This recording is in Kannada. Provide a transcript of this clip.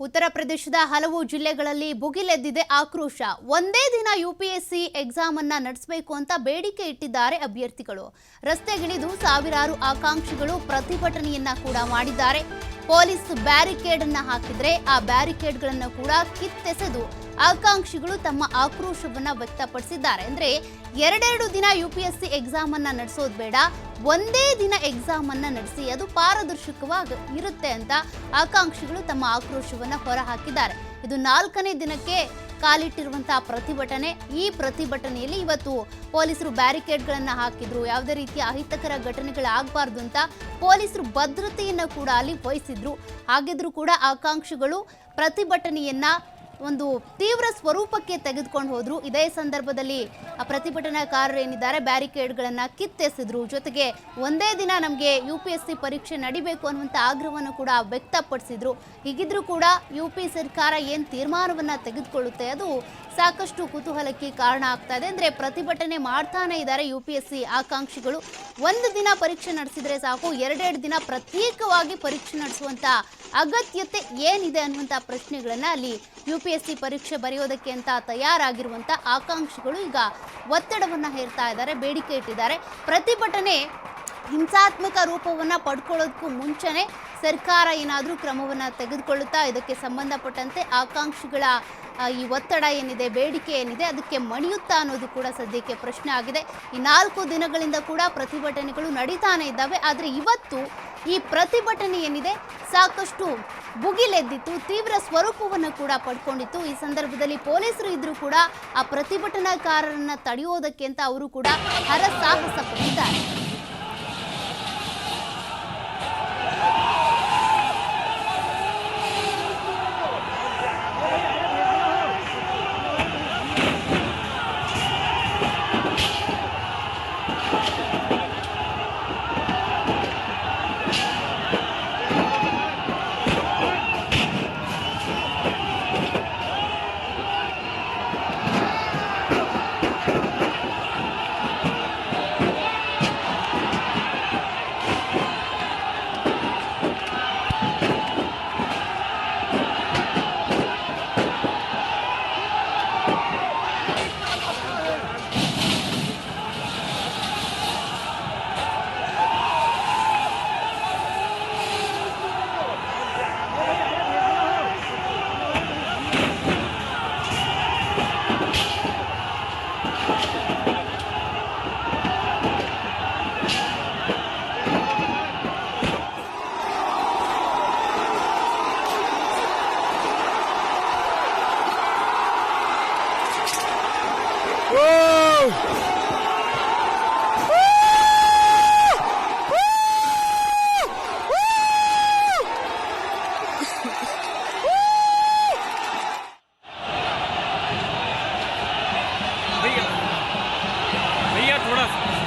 ಉತ್ತರ ಪ್ರದೇಶದ ಹಲವು ಜಿಲ್ಲೆಗಳಲ್ಲಿ ಭುಗಿಲೆದ್ದಿದೆ ಆಕ್ರೋಶ. ಒಂದೇ ದಿನ ಯುಪಿಎಸ್ಸಿ ಎಕ್ಸಾಮ್ ಅನ್ನ ನಡೆಸಬೇಕು ಅಂತ ಬೇಡಿಕೆ ಇಟ್ಟಿದ್ದಾರೆ ಅಭ್ಯರ್ಥಿಗಳು. ರಸ್ತೆಗಿಳಿದು ಸಾವಿರಾರು ಆಕಾಂಕ್ಷಿಗಳು ಪ್ರತಿಭಟನೆಯನ್ನ ಕೂಡ ಮಾಡಿದ್ದಾರೆ. ಪೊಲೀಸ್ ಬ್ಯಾರಿಕೇಡ್ ಅನ್ನ ಹಾಕಿದ್ರೆ ಆ ಬ್ಯಾರಿಕೇಡ್ಗಳನ್ನು ಕೂಡ ಕಿತ್ತೆಸೆದು ಆಕಾಂಕ್ಷಿಗಳು ತಮ್ಮ ಆಕ್ರೋಶವನ್ನ ವ್ಯಕ್ತಪಡಿಸಿದ್ದಾರೆ. ಅಂದ್ರೆ ಎರಡೆರಡು ದಿನ U P S C exam ಅನ್ನ ನಡೆಸೋದು ಬೇಡ, ಒಂದೇ ದಿನ ಎಕ್ಸಾಮ್ ಅನ್ನ ನಡೆಸಿ ಅದು ಪಾರದರ್ಶಕವಾಗಿ ಇರುತ್ತೆ ಅಂತ ಆಕಾಂಕ್ಷಿಗಳು ತಮ್ಮ ಆಕ್ರೋಶವನ್ನ ಹೊರಹಾಕಿದ್ದಾರೆ. ಇದು ನಾಲ್ಕನೇ ದಿನಕ್ಕೆ ಕಾಲಿಟ್ಟಿರುವಂತಹ ಪ್ರತಿಭಟನೆ. ಈ ಪ್ರತಿಭಟನೆಯಲ್ಲಿ ಇವತ್ತು ಪೊಲೀಸರು ಬ್ಯಾರಿಕೇಡ್ಗಳನ್ನ ಹಾಕಿದ್ರು. ಯಾವುದೇ ರೀತಿಯ ಅಹಿತಕರ ಘಟನೆಗಳಾಗಬಾರ್ದು ಅಂತ ಪೊಲೀಸರು ಭದ್ರತೆಯನ್ನ ಕೂಡ ಅಲ್ಲಿ ವಹಿಸಿದ್ರು. ಹಾಗಿದ್ರು ಕೂಡ ಆಕಾಂಕ್ಷಿಗಳು ಪ್ರತಿಭಟನೆಯನ್ನ ಒಂದು ತೀವ್ರ ಸ್ವರೂಪಕ್ಕೆ ತೆಗೆದುಕೊಂಡು ಹೋದ್ರು. ಇದೇ ಸಂದರ್ಭದಲ್ಲಿ ಪ್ರತಿಭಟನಾಕಾರರು ಏನಿದ್ದಾರೆ, ಬ್ಯಾರಿಕೇಡ್ಗಳನ್ನ ಕಿತ್ತೆಸಿದ್ರು. ಜೊತೆಗೆ ಒಂದೇ ದಿನ ನಮಗೆ ಯು ಪಿ ಎಸ್ ಸಿ ಪರೀಕ್ಷೆ ನಡಿಬೇಕು ಅನ್ನುವಂಥ ಆಗ್ರಹವನ್ನು ಕೂಡ ವ್ಯಕ್ತಪಡಿಸಿದ್ರು. ಹೀಗಿದ್ರೂ ಕೂಡ ಯು ಪಿ ಸರ್ಕಾರ ಏನು ತೀರ್ಮಾನವನ್ನ ತೆಗೆದುಕೊಳ್ಳುತ್ತೆ, ಅದು ಸಾಕಷ್ಟು ಕುತೂಹಲಕ್ಕೆ ಕಾರಣ ಆಗ್ತಾ ಇದೆ. ಅಂದ್ರೆ ಪ್ರತಿಭಟನೆ ಮಾಡ್ತಾನೆ ಇದ್ದಾರೆ ಯು ಪಿ ಎಸ್ ಸಿ ಆಕಾಂಕ್ಷಿಗಳು. ಒಂದು ದಿನ ಪರೀಕ್ಷೆ ನಡೆಸಿದ್ರೆ ಸಾಕು, ಎರಡೆರಡು ದಿನ ಪ್ರತ್ಯೇಕವಾಗಿ ಪರೀಕ್ಷೆ ನಡೆಸುವಂತ ಅಗತ್ಯತೆ ಏನಿದೆ ಅನ್ನುವಂಥ ಪ್ರಶ್ನೆಗಳನ್ನು ಅಲ್ಲಿ ಯು ಪಿ ಎಸ್ ಸಿ ಪರೀಕ್ಷೆ ಬರೆಯೋದಕ್ಕೆ ಅಂತ ತಯಾರಾಗಿರುವಂಥ ಆಕಾಂಕ್ಷಿಗಳು ಈಗ ಒತ್ತಡವನ್ನು ಹೇರ್ತಾ ಇದ್ದಾರೆ, ಬೇಡಿಕೆ ಇಟ್ಟಿದ್ದಾರೆ. ಪ್ರತಿಭಟನೆ ಹಿಂಸಾತ್ಮಕ ರೂಪವನ್ನು ಪಡ್ಕೊಳ್ಳೋದಕ್ಕೂ ಮುಂಚೆನೆ ಸರ್ಕಾರ ಏನಾದರೂ ಕ್ರಮವನ್ನು ತೆಗೆದುಕೊಳ್ಳುತ್ತಾ ಇದಕ್ಕೆ ಸಂಬಂಧಪಟ್ಟಂತೆ ಆಕಾಂಕ್ಷಿಗಳ ಈ ಒತ್ತಡ ಏನಿದೆ, ಬೇಡಿಕೆ ಏನಿದೆ, ಅದಕ್ಕೆ ಮಣಿಯುತ್ತಾ ಅನ್ನೋದು ಕೂಡ ಸದ್ಯಕ್ಕೆ ಪ್ರಶ್ನೆ ಆಗಿದೆ. ಈ ನಾಲ್ಕು ದಿನಗಳಿಂದ ಕೂಡ ಪ್ರತಿಭಟನೆಗಳು ನಡೀತಾನೆ ಇದ್ದಾವೆ. ಆದರೆ ಇವತ್ತು ಈ ಪ್ರತಿಭಟನೆ ಏನಿದೆ ಸಾಕಷ್ಟು ಬುಗಿಲೆದ್ದಿತ್ತು ತೀವ್ರ ಸ್ವರೂಪವನ್ನು ಕೂಡ ಪಡ್ಕೊಂಡಿತ್ತು. ಈ ಸಂದರ್ಭದಲ್ಲಿ ಪೊಲೀಸರು ಇದ್ರೂ ಕೂಡ ಆ ಪ್ರತಿಭಟನಾಕಾರರನ್ನ ತಡೆಯೋದಕ್ಕೆ ಅಂತ ಅವರು ಕೂಡ ಹರಸಾಹಸ ಪಟ್ಟಿದ್ದಾರೆ gol. Yeah,